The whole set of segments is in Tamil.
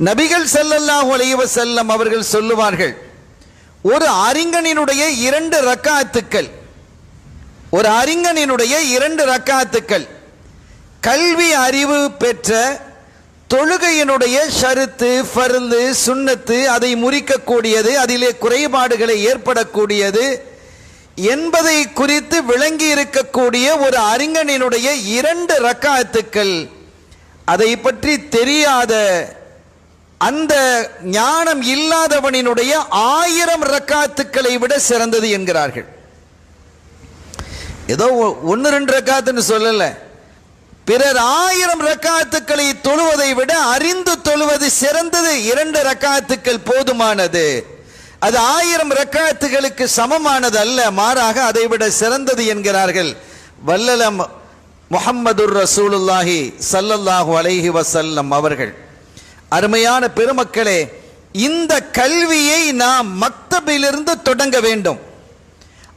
நபிகள் ஸல்லல்லாஹு அலைஹி செல்லம் அவர்கள் சொல்லுவார்கள் ஒரு அறிஞனினுடைய இரண்டு ரக்காத்துக்கள் ஒரு அறிஞனினுடைய இரண்டு ரக்காத்துக்கள் கல்வி அறிவு பெற்ற தொழுகையினுடைய ஷருத்து ஃபருந்து சுண்ணத்து அதை முறிக்கக்கூடியது அதிலே குறைபாடுகளை ஏற்படக்கூடியது என்பதை குறித்து விளங்கி இருக்கக்கூடிய ஒரு அறிஞனினுடைய இரண்டு ரக்காத்துக்கள் அதை பற்றி தெரியாத அந்த ஞானம் இல்லாதவனினுடைய ஆயிரம் ரக்காத்துக்களை விட சிறந்தது என்கிறார்கள். ஏதோ ஒன்று ரெண்டு ரக்காத்துன்னு சொல்லல. பிறர் ஆயிரம் ரக்காத்துக்களை தொழுவதை விட அறிந்து தொழுவது சிறந்தது. இரண்டு ரக்காத்துக்கள் போதுமானது. அது ஆயிரம் ரக்காத்துகளுக்கு சமமானது அல்ல. மாறாக அதை விட சிறந்தது என்கிறார்கள். வல்லலம் முஹம்மதுர் ரசூலுல்லாஹி சல்லல்லாஹு அலைஹி வசல்லம் அவர்கள். அருமையான பெருமக்களே இந்த கல்வியை நாம் மக்தபிலிருந்து தொடங்க வேண்டும்.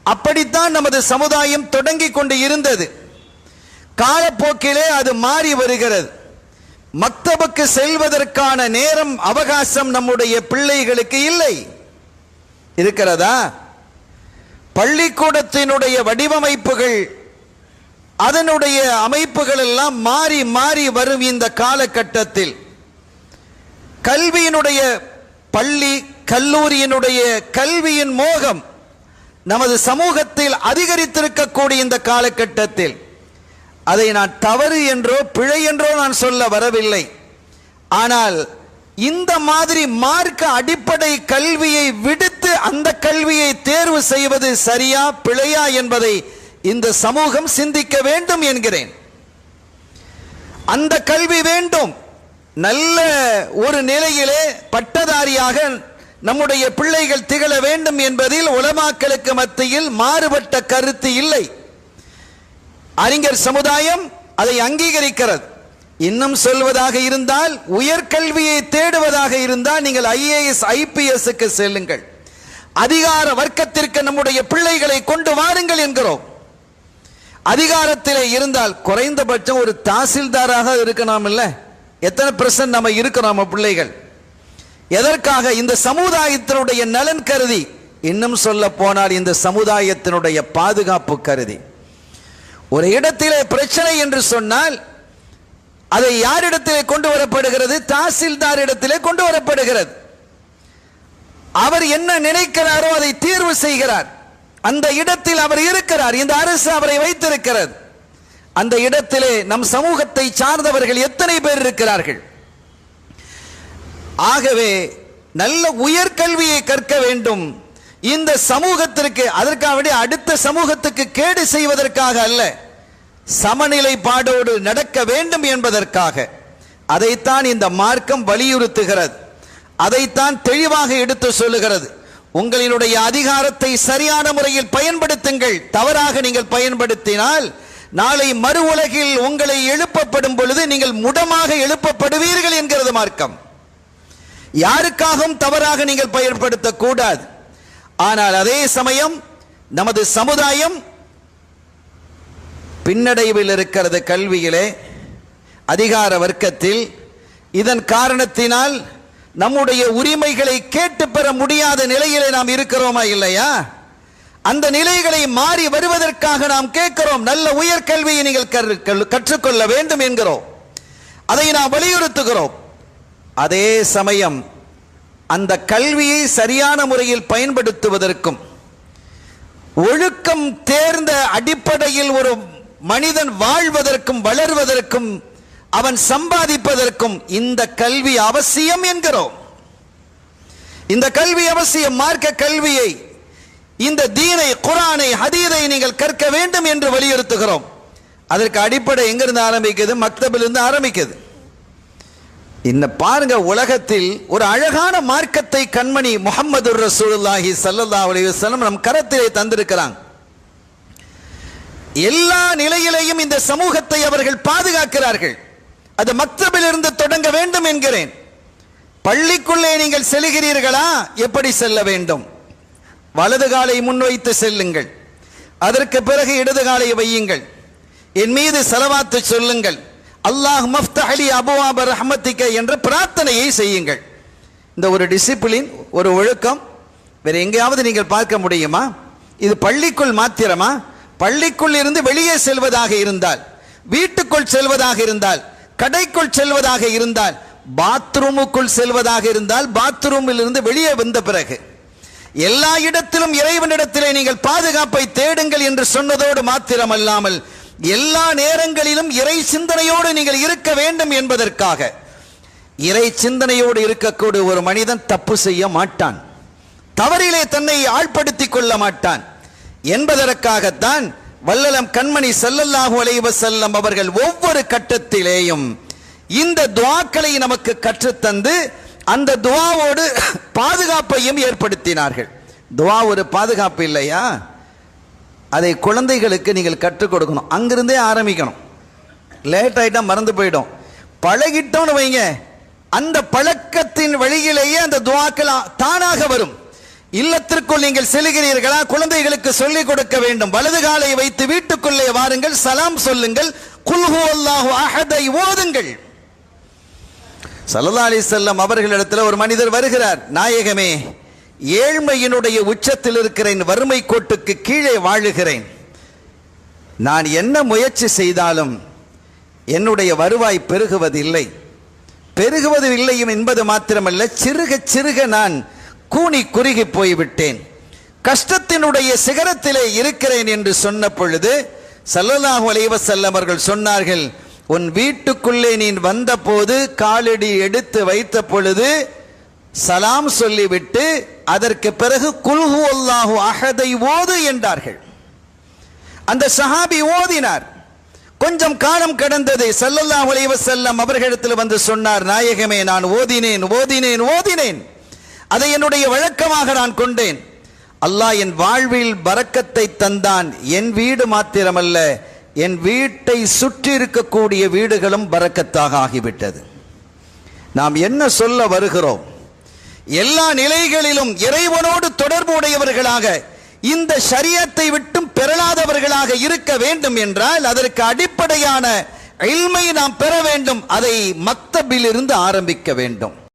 அப்படித்தான் நமது சமுதாயம் தொடங்கி கொண்டு இருந்தது. காலப்போக்கிலே அது மாறி வருகிறது. மக்தபுக்கு செல்வதற்கான நேரம் அவகாசம் நம்முடைய பிள்ளைகளுக்கு இல்லை. இருக்கிறதா? பள்ளிக்கூடத்தினுடைய வடிவமைப்புகள் அதனுடைய அமைப்புகள் எல்லாம் மாறி மாறி வரும் இந்த காலகட்டத்தில். கல்வியினுடைய பள்ளி கல்லூரியினுடைய கல்வியின் மோகம் நமது சமூகத்தில் அதிகரித்திருக்கக்கூடிய இந்த காலகட்டத்தில் அதை நான் தவறு என்றோ பிழை என்றோ நான் சொல்ல வரவில்லை. ஆனால் இந்த மாதிரி மார்க்க அடிப்படை கல்வியை விடுத்து அந்த கல்வியை தேர்வு செய்வது சரியா பிழையா என்பதை இந்த சமூகம் சிந்திக்க வேண்டும் என்கிறேன். அந்த கல்வி வேண்டும். நல்ல ஒரு நிலையிலே பட்டதாரியாக நம்முடைய பிள்ளைகள் திகழ வேண்டும் என்பதில் உலமாக்களுக்கு மத்தியில் மாறுபட்ட கருத்து இல்லை. அறிஞர் சமுதாயம் அதை அங்கீகரிக்கிறது. இன்னும் சொல்வதாக இருந்தால் உயர்கல்வியை தேடுவதாக இருந்தால் நீங்கள் ஐஏஎஸ் ஐபிஎஸ்க்கு செல்லுங்கள். அதிகார வர்க்கத்திற்கு நம்முடைய பிள்ளைகளை கொண்டு வாருங்கள் என்கிறோம். அதிகாரத்திலே இருந்தால் குறைந்தபட்சம் ஒரு தாசில்தாராக இருக்கணும் இல்லை எத்தனை பெர்சன்ட் நம்ம இருக்கிறோம் நம்ம பிள்ளைகள்? எதற்காக இந்த சமுதாயத்தினுடைய நலன் கருதி இன்னும் சொல்ல போனால் இந்த சமுதாயத்தினுடைய பாதுகாப்பு கருதி. ஒரு இடத்திலே பிரச்சனை என்று சொன்னால் அதை யாரிடத்திலே கொண்டு வரப்படுகிறது? தாசில்தார் இடத்திலே கொண்டு வரப்படுகிறது. அவர் என்ன நினைக்கிறாரோ அதை தீர்வு செய்கிறார். அந்த இடத்தில் அவர் இருக்கிறார். இந்த அரசு அவரை வைத்திருக்கிறது. அந்த இடத்திலே நம் சமூகத்தை சார்ந்தவர்கள் எத்தனை பேர் இருக்கிறார்கள்? ஆகவே நல்ல உயர்கல்வியை கற்க வேண்டும். இந்த சமூகத்திற்கு அதற்காக அடுத்த சமூகத்துக்கு கேடு செய்வதற்காக அல்ல சமநிலைப்பாடோடு நடக்க வேண்டும் என்பதற்காக. அதைத்தான் இந்த மார்க்கம் வலியுறுத்துகிறது. அதைத்தான் தெளிவாக எடுத்து சொல்லுகிறது. உங்களினுடைய அதிகாரத்தை சரியான முறையில் பயன்படுத்துங்கள். தவறாக நீங்கள் பயன்படுத்தினால் நாளை மறு உலகில் உங்களை எழுப்பப்படும் பொழுது நீங்கள் முடமாக எழுப்பப்படுவீர்கள் என்கிறது மார்க்கம். யாருக்காகவும் தவறாக நீங்கள் பயன்படுத்தக்கூடாது ஆனால் அதே சமயம் நமது சமுதாயம் பின்னடைவில் இருக்கிறது கல்வியிலே. அதிகார வர்க்கத்தில் இதன் காரணத்தினால் நம்முடைய உரிமைகளை கேட்டு பெற முடியாத நிலையிலே நாம் இருக்கிறோமா இல்லையா? அந்த நிலைகளை மாறி வருவதற்காக நாம் கேட்கிறோம் நல்ல உயர்கல்வியை நீங்கள் கற்றுக்கொள்ள வேண்டும் என்கிறோம். அதை நாம் வலியுறுத்துகிறோம். அதே சமயம் அந்த கல்வியை சரியான முறையில் பயன்படுத்துவதற்கும் ஒழுக்கம் தேர்ந்த அடிப்படையில் ஒரு மனிதன் வாழ்வதற்கும் வளர்வதற்கும் அவன் சம்பாதிப்பதற்கும் இந்த கல்வி அவசியம் என்கிறோம். இந்த கல்வி அவசியம் மார்க்க கல்வியை இந்த தீனை குரானை ஹதீதை நீங்கள் கற்க வேண்டும் என்று வலியுறுத்துகிறோம். அதற்கு அடிப்படை எங்கிருந்து ஆரம்பிக்குது மக்தபிலிருந்து ஆரம்பிக்குது இந்த பாருங்க உலகத்தில் ஒரு அழகான மார்க்கத்தை கண்மணி முகமது ரசூலுல்லாஹி ஸல்லல்லாஹு அலிவசலம் நம் கரத்திலே தந்திருக்கிறாங்க. எல்லா நிலையிலேயும் இந்த சமூகத்தை அவர்கள் பாதுகாக்கிறார்கள். அது மக்தபில் இருந்து தொடங்க வேண்டும் என்கிறேன். பள்ளிக்குள்ளே நீங்கள் செல்கிறீர்களா? எப்படி செல்ல வேண்டும்? வலது காலை முன்வைத்து செல்லுங்கள். அதற்கு பிறகு இடது காலை வையுங்கள். என் மீது செலவாத்து சொல்லுங்கள். அல்லாஹ் மஃப்தஹலி அபுவாபர் ரஹ்மத்திக்க என்ற பிரார்த்தனையை செய்யுங்கள். இந்த ஒரு டிசிப்ளின் ஒரு ஒழுக்கம் வேற எங்கேயாவது நீங்கள் பார்க்க முடியுமா? இது பள்ளிக்குள் மாத்திரமா? பள்ளிக்குள் இருந்து வெளியே செல்வதாக இருந்தால் வீட்டுக்குள் செல்வதாக இருந்தால் கடைக்குள் செல்வதாக இருந்தால் பாத்ரூமுக்குள் செல்வதாக இருந்தால் பாத்ரூமில் இருந்து வெளியே வந்த பிறகு எல்லா இடத்திலும் இறைவனிடத்திலே நீங்கள் பாதுகாப்பை தேடுங்கள் என்று சொன்னதோடு மாத்திரமல்லாமல் எல்லா நேரங்களிலும் இறை சிந்தனையோடு நீங்கள் இருக்க வேண்டும் என்பதற்காக இறை சிந்தனையோடு இருக்கக்கூடிய ஒரு மனிதன் தப்பு செய்ய மாட்டான். தவறிலே தன்னை ஆழ்படுத்திக் கொள்ள மாட்டான். என்பதற்காகத்தான் வல்லலம் கண்மணி செல்லல்லாஹு அலைவ செல்லம் அவர்கள் ஒவ்வொரு கட்டத்திலேயும் இந்த துவாக்களை நமக்கு கற்றுத்தந்து அந்த துவாவோடு பாதுகாப்பையும் ஏற்படுத்தினார்கள். துவா ஒரு பாதுகாப்பு இல்லையா? அதை குழந்தைகளுக்கு நீங்கள் கற்றுக் கொடுக்கணும். அங்கிருந்தே ஆரம்பிக்கணும். லேட் ஆகிட்டா மறந்து போயிடும். பழகிட்டோம்னு வைங்க. அந்த பழக்கத்தின் வழியிலேயே அந்த துவாக்கள் தானாக வரும். இல்லத்திற்குள் நீங்கள் செல்கிறீர்களா? குழந்தைகளுக்கு சொல்லிக் கொடுக்க வேண்டும். வலது காலை வைத்து வீட்டுக்குள்ளே வாருங்கள். சலாம் சொல்லுங்கள். குல்ஹு அல்லாஹு அஹதை ஓதுங்கள். சல்லா அலி செல்லம் அவர்களிடத்தில் ஒரு மனிதர் வருகிறார். நாயகமே ஏழ்மையினுடைய உச்சத்தில் இருக்கிறேன் வறுமை கோட்டுக்கு கீழே வாழுகிறேன். நான் என்ன முயற்சி செய்தாலும் என்னுடைய வருவாய் பெருகுவதில்லை. பெருகுவது இல்லையும் என்பது மாத்திரமல்ல சிறுக சிறுக நான் கூனி குறுகி போய்விட்டேன். கஷ்டத்தினுடைய சிகரத்திலே இருக்கிறேன் என்று சொன்ன பொழுது சல்லல்லாஹு அலைவசல்லம் அவர்கள் சொன்னார்கள் உன் வீட்டுக்குள்ளே நீ வந்தபோது காலடி எடுத்து வைத்த பொழுது சலாம் சொல்லிவிட்டு அதற்கு பிறகு குல்ஹு அல்லாஹு அகதை ஓது என்றார்கள். அந்த சஹாபி ஓதினார். கொஞ்சம் காலம் கடந்தது. ஸல்லல்லாஹு அலைஹி செல்லம் அவர்களிடத்தில் வந்து சொன்னார் நாயகமே நான் ஓதினேன் ஓதினேன் ஓதினேன். அதை என்னுடைய வழக்கமாக நான் கொண்டேன். அல்லாஹ் என் வாழ்வில் பறக்கத்தை தந்தான். என் வீடு மாத்திரமல்ல என் வீட்டை சுற்றி இருக்கக்கூடிய வீடுகளும் பறக்கத்தாக ஆகிவிட்டது. நாம் என்ன சொல்ல வருகிறோம்? எல்லா நிலைகளிலும் இறைவனோடு தொடர்புடையவர்களாக இந்த சரியத்தை விட்டும் பெறலாதவர்களாக இருக்க வேண்டும் என்றால் அதற்கு அடிப்படையான இல்மை நாம் பெற வேண்டும். அதை மக்தபிலிருந்து ஆரம்பிக்க வேண்டும்.